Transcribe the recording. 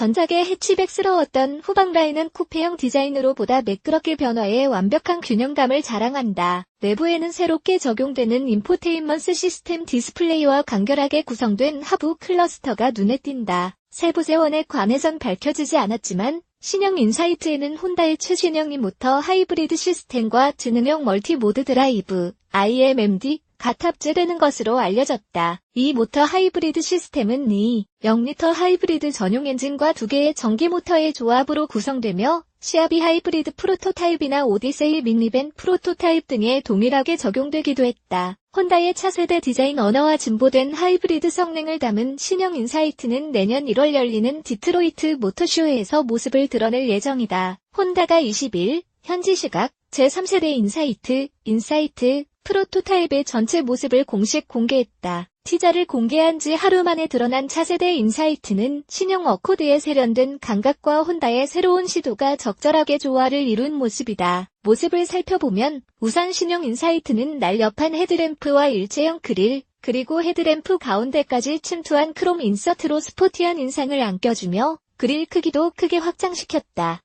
전작의 해치백스러웠던 후방 라인은 쿠페형 디자인으로 보다 매끄럽게 변화해 완벽한 균형감을 자랑한다. 내부에는 새롭게 적용되는 인포테인먼트 시스템 디스플레이와 간결하게 구성된 하부 클러스터가 눈에 띈다. 세부 재원에 관해선 밝혀지지 않았지만 신형 인사이트에는 혼다의 최신형 이모터 하이브리드 시스템과 지능형 멀티 모드 드라이브, IMMD, 가 탑재되는 것으로 알려졌다. 이 모터 하이브리드 시스템은 2, 0리터 하이브리드 전용 엔진과 두 개의 전기 모터의 조합으로 구성되며 시아비 하이브리드 프로토타입이나 오디세이 미니밴 프로토타입 등에 동일하게 적용되기도 했다. 혼다의 차세대 디자인 언어와 진보된 하이브리드 성능을 담은 신형 인사이트는 내년 1월 열리는 디트로이트 모터쇼에서 모습을 드러낼 예정이다. 혼다가 20일 현지 시각 제3세대 인사이트, 인사이트, 프로토타입의 전체 모습을 공식 공개했다. 티자를 공개한 지 하루 만에 드러난 차세대 인사이트는 신형 어코드에 세련된 감각과 혼다의 새로운 시도가 적절하게 조화를 이룬 모습이다. 모습을 살펴보면 우선 신형 인사이트는 날렵한 헤드램프와 일체형 그릴, 그리고 헤드램프 가운데까지 침투한 크롬 인서트로 스포티한 인상을 안겨주며 그릴 크기도 크게 확장시켰다.